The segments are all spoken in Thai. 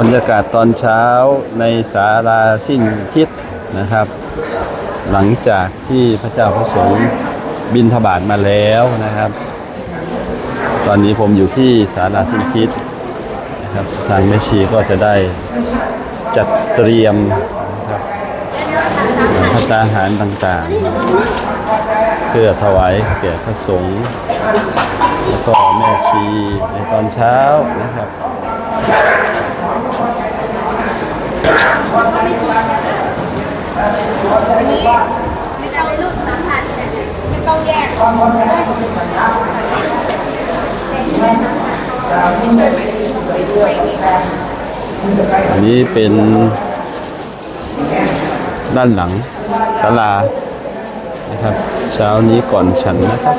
บรรยากาศตอนเช้าในศาลาสิ้นคิดนะครับ หลังจากที่พระเจ้าพระสงฆ์บินทบาทมาแล้วนะครับ ตอนนี้ผมอยู่ที่ศาลาสิ้นคิดนะครับทางแม่ชีก็จะได้จัดเตรียมนะครับพระตาหารต่างๆ เพื่อถวายแก่พระสงฆ์แล้วก็แม่ชีในตอนเช้านะครับวันนี้ไม่ต้องลูกสัมผัสไม่ต้องแยกอันนี้เป็นด้านหลังศาลานะครับ ช้านี้ก่อนฉันนะครับ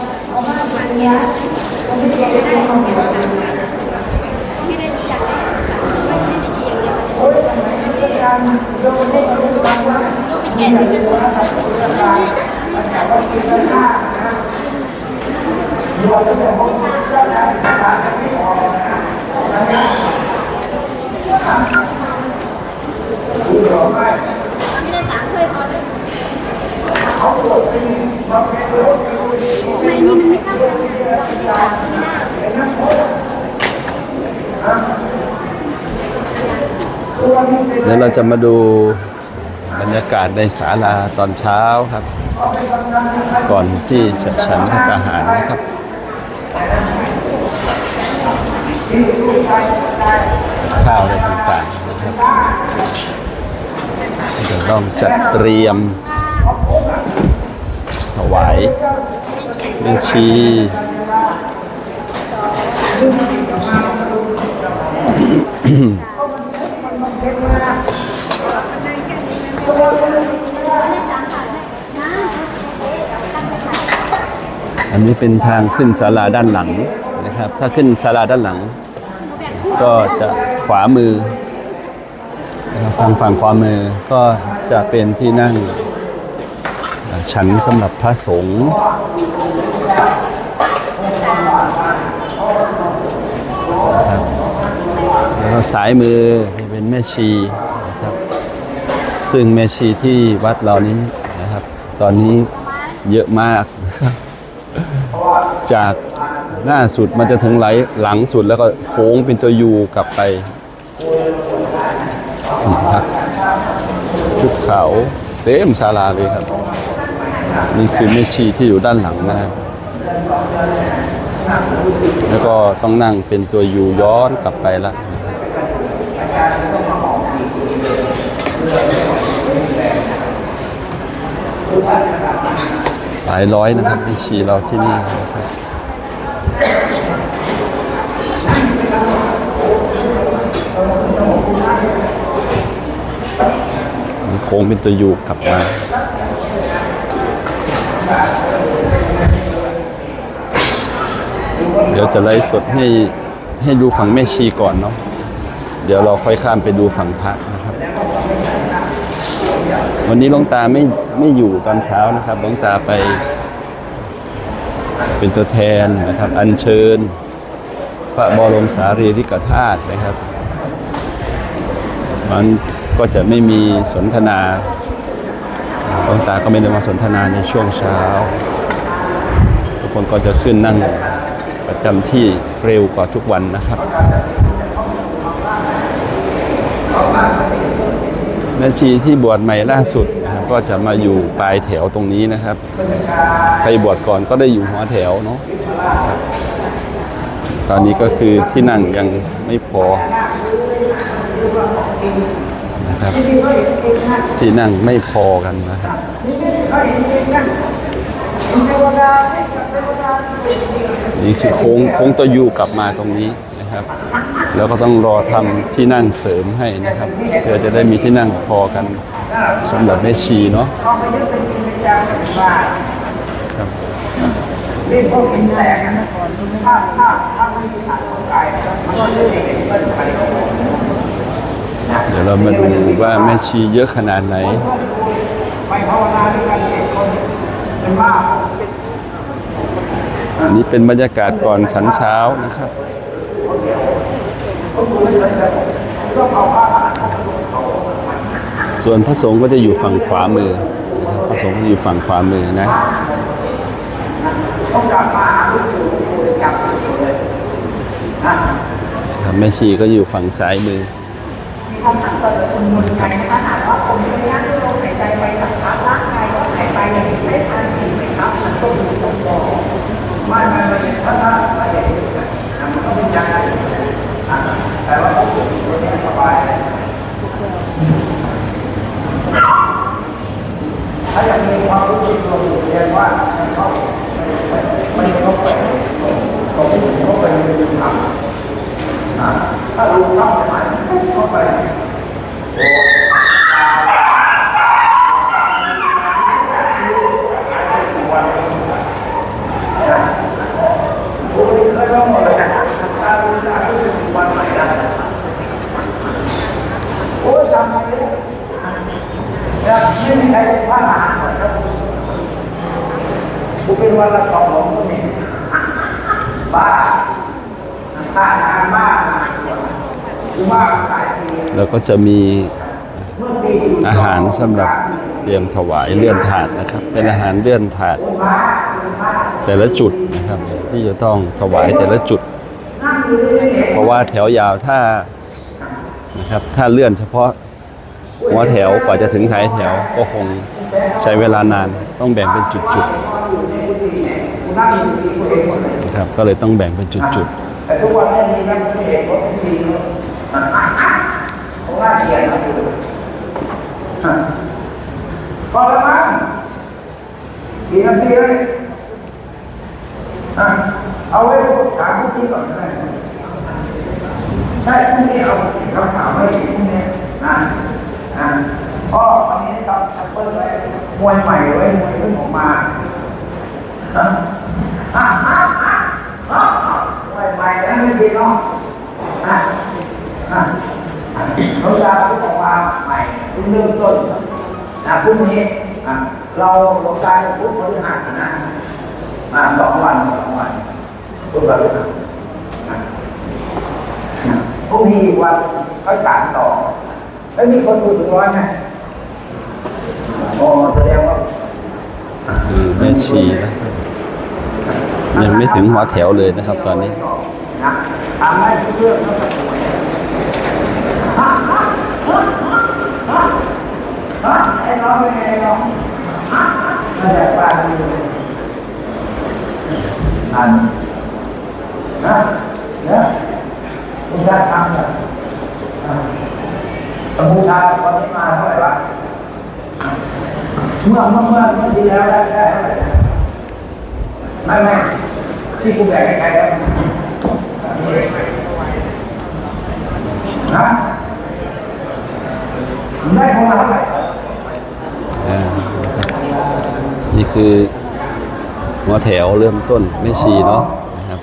ไม่ได้สามเคยพอเลย เข้ากันเดี๋ยวเราจะมาดูบรรยากาศในศาลาตอนเช้าครับ ก่อนที่จะฉันพระทหารนะครับข้าวอะไรต่างๆนะครับจะต้องจัดเตรียม วายแม่ชีอันนี้เป็นทางขึ้นศาลาด้านหลังนะครับ ถ้าขึ้นศาลาด้านหลัง ก็จะขวามือทางฝั่งขวามือก็จะเป็นที่นั่ง ฉันสำหรับพระสงฆ์นะครับแล้วสายมือเป็นแม่ชีนะครับ ซึ่งแม่ชีที่วัดเรานี้นะครับ ตอนนี้เยอะมากจากหน้าสุดมันจะถึงไหลหลังสุดแล้วก็โค้งเป็นตัวยูกลับไปนะครับชุดเขาเต็มศาลาเลยครับ นี่คือแม่ชีที่อยู่ด้านหลังนะครับ แล้วก็ต้องนั่งเป็นตัวยูย้อนกลับไปละหลายร้อยนะครับแม่ชีเราที่นี่นะครับมันโค้งเป็นตัวยูกลับมา ดี๋ยวจะไล่สดให้ให้ดูฝั่งแม่ชีก่อนเนาะเดี๋ยวเราค่อยข้ามไปดูฝั่งพระนะครับ วันนี้หลวงตาไม่ไม่อยู่ตอนเช้านะครับหลวงตาไป เป็นตัวแทนนะครับ อัญเชิญ พระบรมสารีริกธาตุนะครับ มันก็จะไม่มีสนทนาหลวงตาก็ไม่ได้มาสนทนาในช่วงเช้า ทุกคนก็จะขึ้นนั่ง ประจำที่เร็วกว่าทุกวันนะครับ แม่ชีที่บวชใหม่ล่าสุดนะครับก็จะมาอยู่ปลายแถวตรงนี้นะครับ ใครบวชก่อนก็ได้อยู่หัวแถวเนาะตอนนี้ก็คือที่นั่งยังไม่พอนะครับที่นั่งไม่พอกันนะครับ นี่คือโค้งโค้งตัวยูกลับมาตรงนี้นะครับ แล้วก็ต้องรอทำที่นั่งเสริมให้นะครับ เพื่อจะได้มีที่นั่งพอกันสำหรับแม่ชีเนาะครับเดี๋ยวเรามาดูว่าแม่ชีเยอะขนาดไหนไปภาวนาด้วยกันเจ็ดคนเป็น อันนี้เป็นบรรยากาศก่อนฉันเช้านะครับส่วนพระสงฆ์ก็จะอยู่ฝั่งขวามือ พระสงฆ์ก็อยู่ฝั่งขวามือนะครับแม่ชีก็อยู่ฝั่งซ้ายมือ ถ้ายังมีความรู้สึกตัวอยู่เรียนว่าเขาไม่เขาไปเขาไม่เขาไปเป็นธรรมถ้ารู้เข้าไปเข้าไปคุณเคยร้องหมดเลยนะถ้ารู้ได้ก็จะถึงวันใหม่ได้โอ้ยจำไม่ได้ จะไม่มีใครเป็นพระอรหันต์หรอกครับกูเป็นวันละสองหลงก็มีบ้าค่างานบ้าคือว่าหลายปี แล้วก็ จะมีอาหารสำหรับเตรียมถวายเลื่อนถาดนะครับ เป็นอาหารเลื่อนถาด แต่ละจุดนะครับ ที่จะต้องถวายแต่ละจุด เพราะว่าแถวยาวถ้านะครับถ้าเลื่อนเฉพาะหัวแถวกว่าจะถึงท้ายแถวก็คงใช้เวลานานต้องแบ่งเป็นจุดๆนะครับก็เลยต้องแบ่งเป็นจุดแต่ทุกวั นนี้มีนักเกรถทีเลยผมว่าเขียนมาอยู่พอแล้วมั้งกี่นาทีเลยอะเอาไว้ถามพวกนี้ก่อนก็ได้ใช่พรุ่งนี้เอาคำถามไว้พรุ่งนี้นะนะพ่อวันนี้ทำแอปเปิลไว้มวยใหม่ไว้มวยเพิ่งออกมาอะอะอะอะอะมวยใหม่แล้วไม่ดีเนาะอะอะ เราจะเพิ่งออกมาใหม่เพิ่งเริ่มต้นนะพรุ่งนี้เราลงใจพุทธพฤหัสนะอะสองวันสองวันพุทธพฤหัสพรุ่งนี้วันก็จ่ายต่อแล้วมีคนดูถึงร้อยไหมโอ้แสดงว่าๆคือแม่ชีนะยังไม่ถึงหัวแถวเลยนะครับตอนนี้ทำให้เรื่องเขาจะป่วยฮะฮะฮะฮะฮะ ไอ้น้องเป็นไงไอ้น้องฮะมาจากบ้านนี่เลยอันนะเนี่ยคุณชาติทำเนี่ยอ่ากัมพูชาตอนนี้มาเท่าไหร่วะเมื่อเมื่อเมื่อเมื่อที่แล้วได้ได้เท่าไหร่ไม่ไม่ที่กูแบ่งให้ใครแล้วนะ ได้ของเราเท่าไหร่อ่านี่คือหัวแถวเริ่มต้นไม่ชีเนาะนะครับ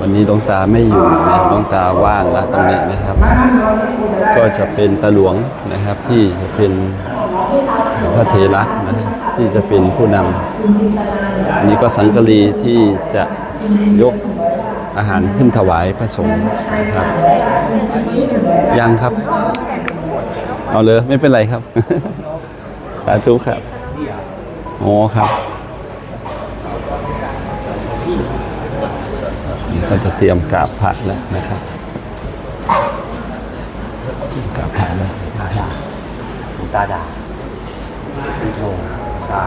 วันนี้หลวงตาไม่อยู่นะหลวงตาว่างแล้วตรงนี้นะครับ ก็จะเป็นตาหลวงนะครับที่จะเป็นพระเถระนะที่จะเป็นผู้นำอันนี้ก็สังกรีที่จะยกอาหารขึ้นถวายพระสงฆ์นะครับ ยังครับ เอาเลยไม่เป็นไรครับ สาธุครับโอ้ครับก็จะเตรียมกราบพระแล้วนะครับกราบพระแล้วหลวงตาดาพี่โทหลวงตา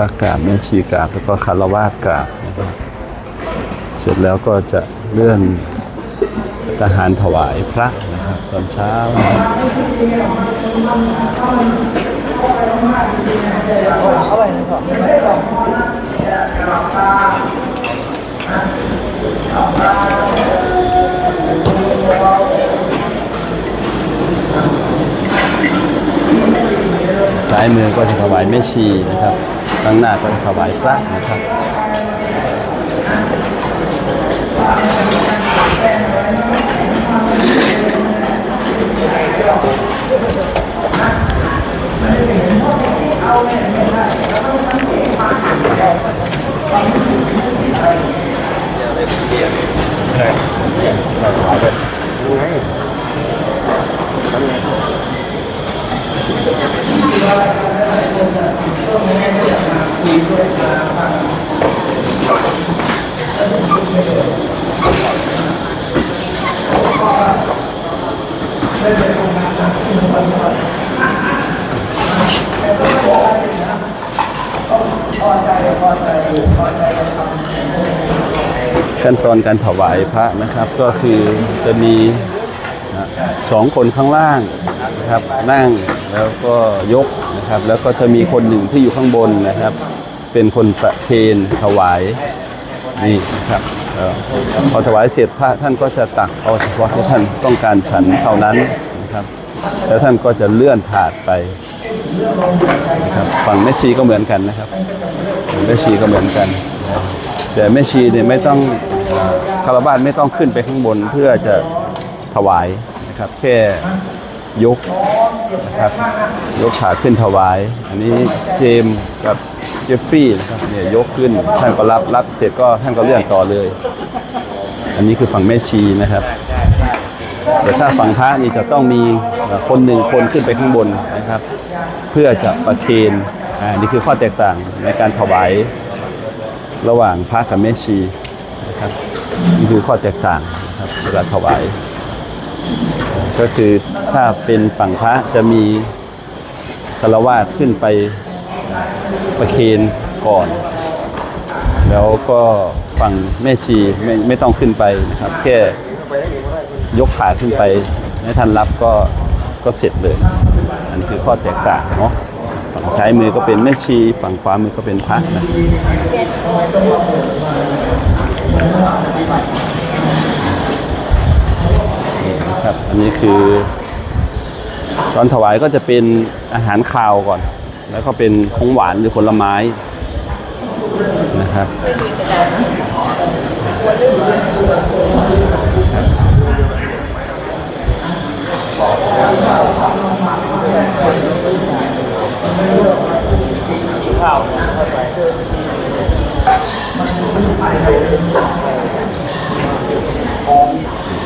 ระกราบแม่ชีกราบแล้วก็คารวาสกราบนะครับเสร็จแล้วก็จะเลื่อนทหารถวายพระนะครับตอนเช้าสาซ้ายมือก็จะถวายแม่ชีนะครับ ข้างหน้าก็จะถวายพระนะครับ ขั้นตอนการถวายพระนะครับ ก็คือจะมีสองคนข้างล่างนะครับนั่ง แล้วก็ยกนะครับ แล้วก็จะมีคนหนึ่งที่อยู่ข้างบนนะครับ เป็นคนประเคนถวายนี่นะครับพอถวายเสร็จพระท่านก็จะตักเอาเฉพาะที่ท่านต้องการฉันเท่านั้นนะครับ แล้วท่านก็จะเลื่อนถาดไปนะครับฝั่งแม่ชีก็เหมือนกันนะครับแม่ชีก็เหมือนกัน แต่แม่ชีเนี่ยไม่ต้องคารวะไม่ต้องขึ้นไปข้างบนเพื่อจะถวายนะครับแค่ ยกนะครับยกขาขึ้นถวาย อันนี้เจมกับเจฟฟี่นะครับเนี่ยยกขึ้นท่านก็รับรับเสร็จก็ท่านก็เลื่อนต่อเลย อันนี้คือฝั่งแม่ชีนะครับแต่ถ้าฝั่งพระนี่จะต้องมีคนหนึ่งคนขึ้นไปข้างบนนะครับ เพื่อจะประเคนอ่านี่คือข้อแตกต่างในการถวายระหว่างพระกับแม่ชีนะครับนี่คือข้อแตกต่างนะครับเวลาถวาย ก็คือถ้าเป็นฝั่งพระจะมีคารวาสขึ้นไปประเคนก่อน แล้วก็ฝั่งแม่ชีไม่ไม่ต้องขึ้นไปนะครับ แค่ยกขาขึ้นไปให้ท่านรับก็ก็เสร็จเลย อันนี้คือข้อแตกต่างเนาะฝั่งซ้ายมือก็เป็นแม่ชี ฝั่งขวามือก็เป็นพระนะ นี้คือ ตอนถวายก็จะเป็นอาหารคาวก่อน แล้วก็เป็นของหวานหรือผลไม้นะครับ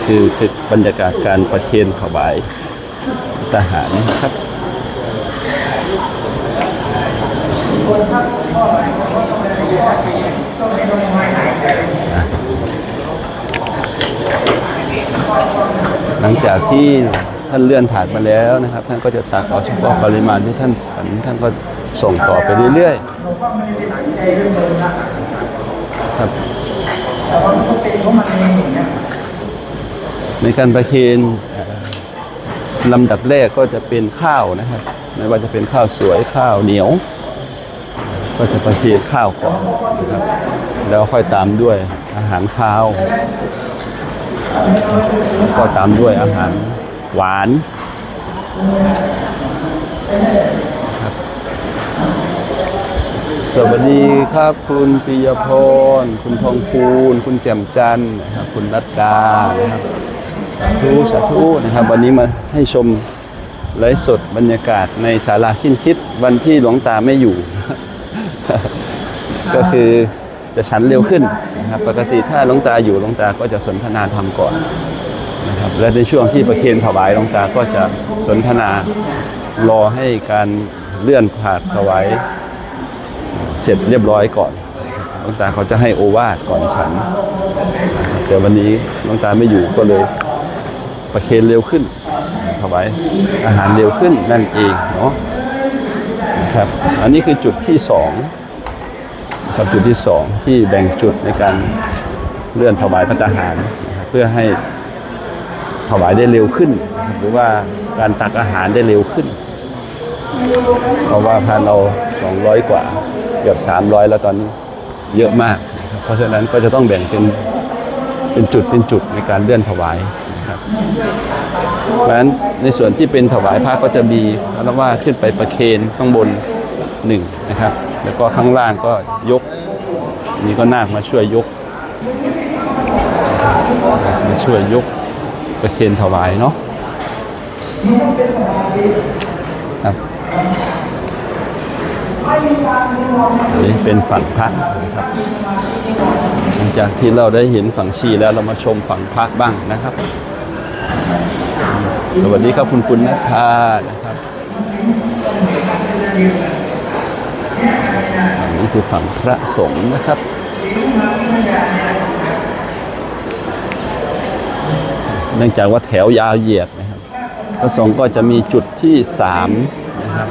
คือคือบรรยากาศการประเคนถวายทหารนะครับหลังจากที่ท่านเลื่อนถาดมาแล้วนะครับ ท่านก็จะตักเอาเฉพาะปริมาณที่ท่านฉันท่านก็ส่งต่อไปเรื่อยๆครับ ในการประเคนลำดับแรกก็จะเป็นข้าวนะครับ ไม่ว่าจะเป็นข้าวสวยข้าวเหนียว ก็จะประเคนข้าวก่อนนะครับแล้วค่อยตามด้วยอาหารข้าวก็ตามด้วยอาหารหวานครับสวัสดีครับคุณปิยพร คุณทองคูณ คุณแจ่มจันทร์คุณรัตดานะครับสา ธุสาธุนะครับ วันนี้มาให้ชมไลฟ์สดบรรยากาศในศาลาสิ้นคิดวันที่หลวงตาไม่อยู่ ก็คือจะฉันเร็วขึ้นนะครับ ปกติถ้าหลวงตาอยู่หลวงตาก็จะสนทนาธรรมก่อนนะครับ และในช่วงที่ประเคนถวายหลวงตาก็จะสนทนารอให้การเลื่อนผาดถวายเสร็จเรียบร้อยก่อนหลวงตาเขาจะให้โอวาทก่อนฉันแต่วันนี้หลวงตาไม่อยู่ก็เลย ประเคนเร็วขึ้นถวายอาหารเร็วขึ้นนั่นเองเนาะครับอันนี้คือจุดที่สองครับจุดที่สองที่แบ่งจุดในการเลื่อนถวายพระทหารนะครับเพื่อให้ถวายได้เร็วขึ้น หรือว่าการตักอาหารได้เร็วขึ้น เพราะว่าพานเรา200กว่าเกือบ300แล้วตอนนี้เยอะมาก เพราะฉะนั้นก็จะต้องแบ่งเป็นเป็นจุดเป็นจุดในการเลื่อนถวาย ครับเพราะฉะนั้นในส่วนที่เป็นถวายพระก็จะมีอารวาขึ้นไปประเคนข้างบนหนึ่งนะครับ แล้วก็ข้างล่างก็ยกนี่ก็นาคมาช่วยยกมาช่วยยกประเคนถวายเนาะครับนี่เป็นฝั่งพระนะครับหลังจากที่เราได้เห็นฝั่งชีแล้วเรามาชมฝั่งพระบ้างนะครับ สวัสดีครับคุณปุณณภานะครับอันนี้คือฝั่งพระสงฆ์นะครับเนื่องจากว่าแถวยาวเหยียดนะครับ พระสงฆ์ก็จะมีจุดที่สามนะครับ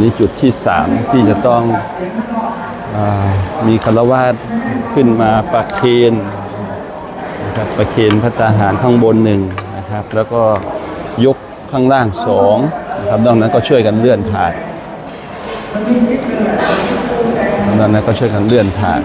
นนี้จุดที่สามที่จะต้องอมีคารวาสขึ้นมาประเคน นะครับประเคนพัตตาหารข้างบนหนึ่งนะครับ แล้วก็ยกข้างล่างสองนะครับดังนั้นก็ช่วยกันเลื่อนถาดดังนั้นก็ช่วยกันเลื่อนถาด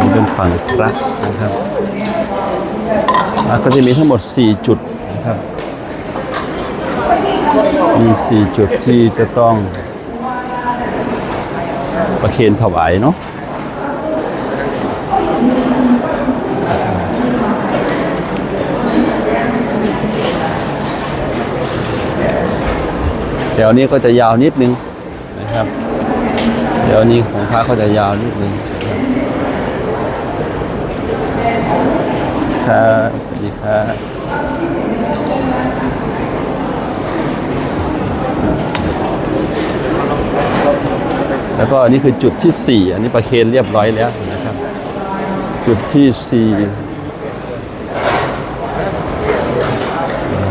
นี่เป็นฝั่งพระนะครับอะก็จะมีทั้งหมด 4 จุดนะครับ มี4จุดที่จะต้องประเคนถวายเนาะเดี๋ยวนี้ก็จะยาวนิดนึงนะครับเดี๋ยวนี้ของพระก็จะยาวนิดนึงครับสวัสดีครับ แล้วก็อันนี้คือจุดที่สี่อันนี้ประเคนเรียบร้อยแล้วนะครับ จุดที่สี่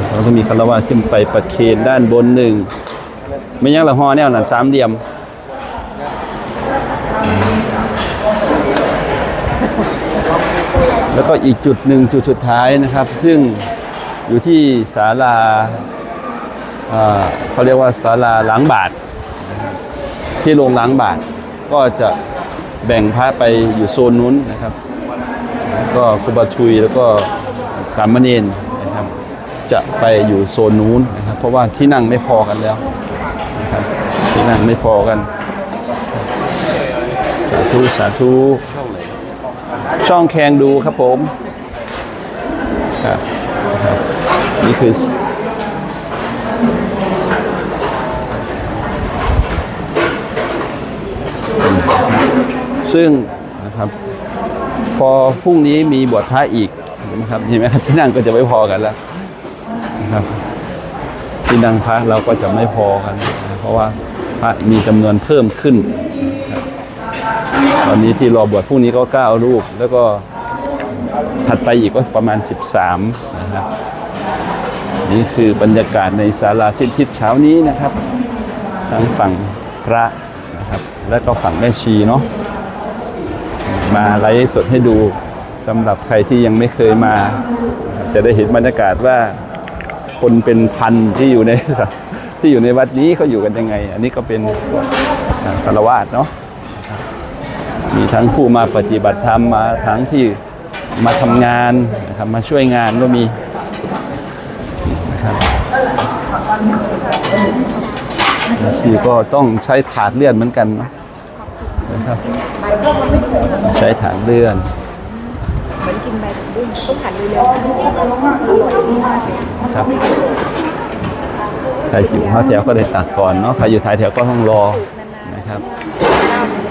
เราก็มีคารวะขึ้นไปประเคนด้านบนหนึ่งไม่ยังละหอแนวนั้นสามเหลี่ยมแล้วก็อีกจุดหนึ่งจุดสุดท้ายนะครับ ซึ่งอยู่ที่ศาลาเขาเรียกว่าศาลาล้างบาท ที่โรงล้างบาทก็จะแบ่งพระไปอยู่โซนนู้นนะครับก็ครูบาชุยแล้วก็สามเณรนะครับ จะไปอยู่โซนนู้นนะครับ เพราะว่าที่นั่งไม่พอกันแล้วนะครับที่นั่งไม่พอกัน สาธุสาธุช่องแคงดูครับผมครับครับนี่คือ ซึ่งนะครับพอพรุ่งนี้มีบวชพระอีกนะครับเห็นไหมครับที่นั่งก็จะไม่พอกันแล้วนะครับที่นั่งพระเราก็จะไม่พอกันนะเพราะว่าพระมีจำนวนเพิ่มขึ้น ตอนนี้ที่รอบวชพรุ่งนี้ก็9รูป แล้วก็ถัดไปอีกก็ประมาณ 13นะครับนี่คือบรรยากาศในศาลาสิ้นทิศเช้านี้นะครับทั้งฝั่งพระนะครับและก็ฝั่งแม่ชีเนาะ มาไลฟ์สดให้ดูสำหรับใครที่ยังไม่เคยมา จะได้เห็นบรรยากาศว่าคนเป็นพันที่อยู่ในที่อยู่ในวัดนี้เขาอยู่กันยังไง อันนี้ก็เป็นสารวาสเนาะมีทั้งผู้มาปฏิบัติธรรมมาทั้งที่มาทำงานนะครับมาช่วยงานก็มีนะครับชีก็ต้องใช้ถาดเลื่อนเหมือนกันเนาะ นะครับใช้ถาดเลื่อน เหมือนกินใบบุ้งต้องหันเร็วครับ ใครอยู่ท้ายแถวก็ได้ตักก่อนเนาะ ใครอยู่ท้ายแถวก็ต้องรอนะครับ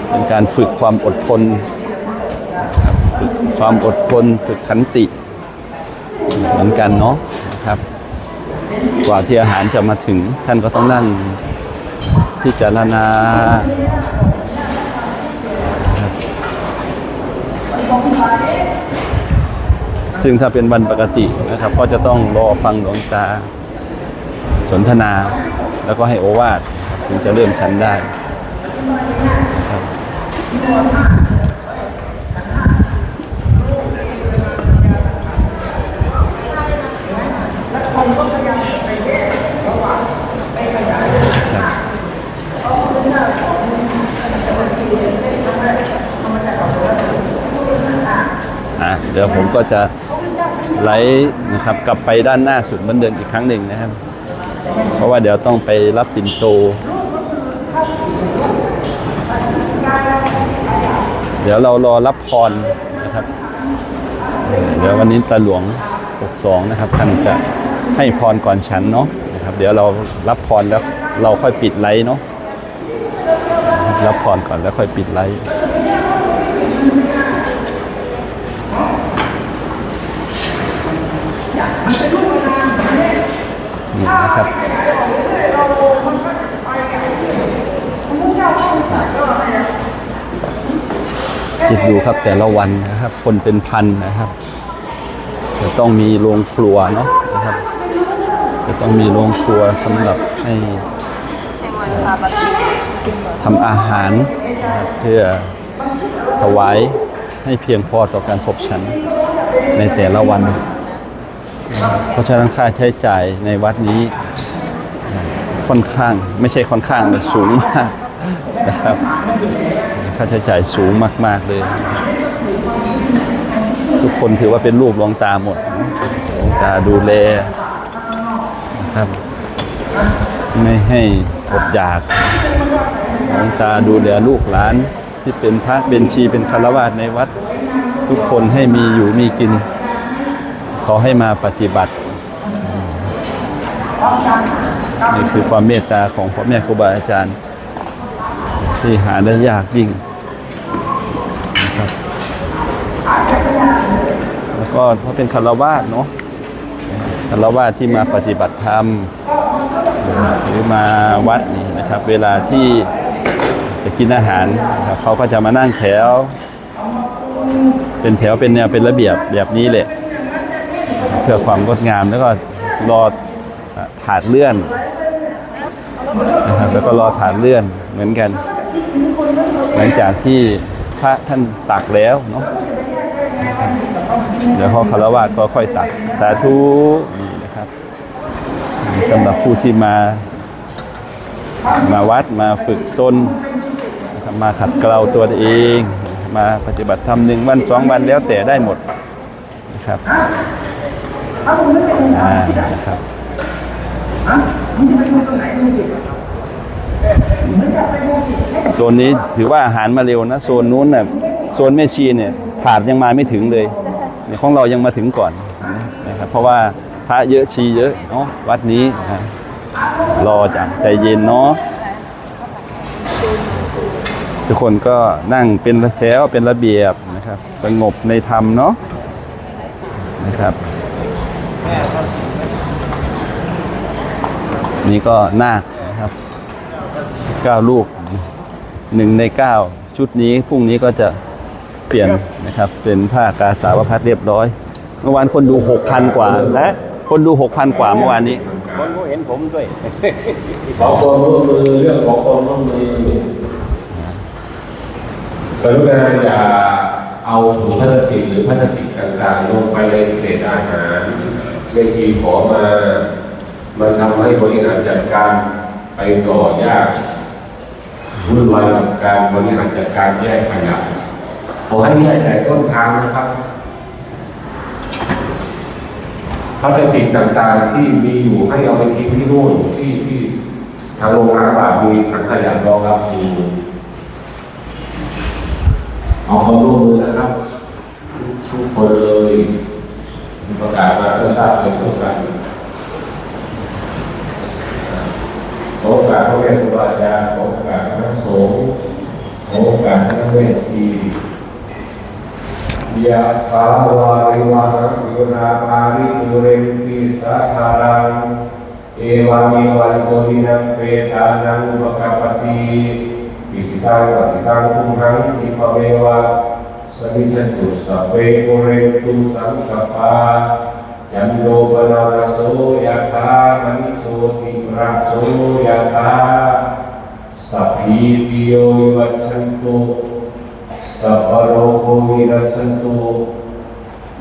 เป็นการฝึกความอดทนนะครับฝึกความอดทนฝึกขันติ เหมือนกันเนาะนะครับ กว่าที่อาหารจะมาถึงท่านก็ต้องนั่งพิจารณา ซึ่งถ้าเป็นวันปกตินะครับ ก็จะต้องรอฟังหลวงตาสนทนา แล้วก็ให้โอวาทถึงจะเริ่มชั้นได้ครับ เดี๋ยวผมก็จะไลฟ์นะครับกลับไปด้านหน้าสุดเหมือนเดิมอีกครั้งหนึ่งนะครับ เพราะว่าเดี๋ยวต้องไปรับปิ่นโต เดี๋ยวเรารอรับพรนะครับ เดี๋ยววันนี้ตาหลวง 62 นะครับท่านจะให้พรก่อนฉันเนาะนะครับ เดี๋ยวเรารับพรแล้วเราค่อยปิดไลฟ์เนาะรับพรก่อนแล้วค่อยปิดไลฟ์ นี่นะครับคิดดูครับแต่ละวันนะครับ คนเป็นพันนะครับ จะต้องมีโรงครัวเนาะนะครับ จะต้องมีโรงครัวสำหรับให้ทำอาหารนะครับเพื่อถวายให้เพียงพอต่อการพบฉันในแต่ละวัน เพราะฉะนั้นค่าใช้จ่ายในวัดนี้ค่อนข้างไม่ใช่ค่อนข้างแต่สูงมากนะครับ ค่าใช้จ่ายสูงมาก ๆเลย ทุกคนถือว่าเป็นลูกหลวงตาหมดหลวงตาดูแลนะครับ ไม่ให้อดอยากหลวงตาดูแลลูกหลานที่เป็นพระเป็นชีเป็นคารวาสในวัด ทุกคนให้มีอยู่มีกิน ขอให้มาปฏิบัติ นี่คือความเมตตาของพ่อแม่ครูบาอาจารย์ ที่หาได้ยากยิ่งนะครับแล้วก็เพราะเป็นคารวาสเนาะคารวาสที่มาปฏิบัติธรรมหรือมาวัดนี่นะครับ เวลาที่จะกินอาหารเขาก็จะมานั่งแถว เป็นแถวเป็นแนวเป็นระเบียบแบบนี้แหละ เพื่อความงดงามแล้วก็รอถาดเลื่อนนะครับแล้วก็รอถาดเลื่อนเหมือนกัน หลังจากที่พระท่านตักแล้วเนาะเดี๋ยวพอคารวะก็ค่อยตักสาธุนี่นะครับสำหรับผู้ที่มา มาวัดมาฝึกตนมาขัดเกลาตัวเอง มาปฏิบัติธรรมหนึ่งวันสองวันแล้วแต่ได้หมดนะครับ อ่านะครับโซนนี้ถือว่าอาหารมาเร็วนะโซนนู้นน่ะโซนแม่ชีเนี่ยถาดยังมาไม่ถึงเลยเนี่ยของเรายังมาถึงก่อนนะครับเพราะว่าพระเยอะชีเยอะเนาะวัดนี้นะรอจังใจเย็นเนาะทุกคนก็นั่งเป็นแถวเป็นระเบียบนะครับ สงบในธรรมเนาะนะครับ นี่ก็นาคนะครับเก้าลูกหนึ่งในเก้าชุดนี้พรุ่งนี้ก็จะเปลี่ยนนะครับ เป็นผ้ากาสาวพัดเรียบร้อย เมื่อวานคนดูหกพันกว่าและคนดูหกพันกว่าเมื่อวานนี้ คนก็เห็นผมด้วยขอความร่วมมือเรื่องของความร่วมมือกรุณาอย่าเอาถุงพลาสติกหรือพลาสติกต่างๆลงไปในเศษอาหารเวทีขอมา มันทำให้บริหารจัดการไปต่อยากวุ่นวายกับการบริหารจัดการแยกขยะขอให้แยกแต่ต้นทางนะครับพลาสติกต่างๆที่มีอยู่ให้เอาไปทิ้งที่นู่นที่ที่ทางโรงงานบามีถังขยะรองรับอยู่เอาความร่วมมือนะครับ ทุกคนเลยประกาศมาเพื่อทราบเลยทุกกัน ขอโอกาสพ่อแม่ครูบาอาจารย์ขอโอกาสคณะสงฆ์ขอโอกาสคณะเวทีมียะถาวาริวหาปุราปาริปุเรนติสาคารังเอวามิวันโกมินังเปตานังอุปกปปติปิสิตังปฏิตังทุมหังทิภเววะสมิจตุสัพเพปุเรนตุสังกปายันโยปนารโสยะถามณิโสติ รัสโสยะถาสัพพิติโยวัชชันตุสัพพโรโควิรัสสันตุ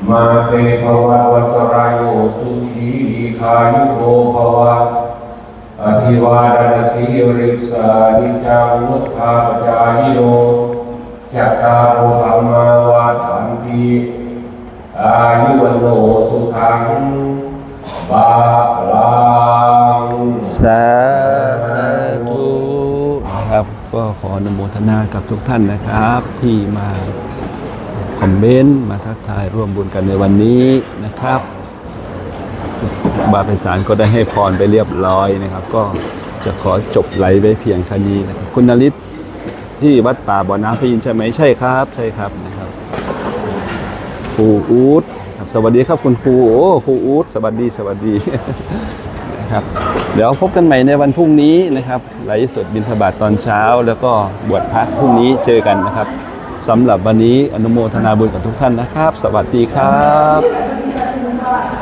มาเตภวัตวัตรายโยสุขีขายุโกภวะอภิวาทนาสีริสานิจังมุทธาปจายโยจัตตาโรธรรมาวาทันติอายุวันโนสุขังบาลัง สาธุนะครับก็ขออนุโมทนากับทุกท่านนะครับ ที่มาคอมเมนต์มาทักทายร่วมบุญกันในวันนี้นะครับ บาปไพศาลก็ได้ให้พรไปเรียบร้อยนะครับ ก็จะขอจบไหลไว้เพียงแค่นี้นะครับคุณนฤทธิ์ที่วัดป่าบ่อน้ำพินใช่ไหมใช่ครับ ใช่ครับนะครับครูอูดสวัสดีครับคุณครูโอ้ครูอูดสวัสดีสวัสดีนะครับ เดี๋ยวพบกันใหม่ในวันพรุ่งนี้นะครับไลฟ์สดบินทบาทตอนเช้า แล้วก็บวชพระพรุ่งนี้เจอกันนะครับสำหรับวันนี้อนุโมทนาบุญกับทุกท่านนะครับ สวัสดีครับ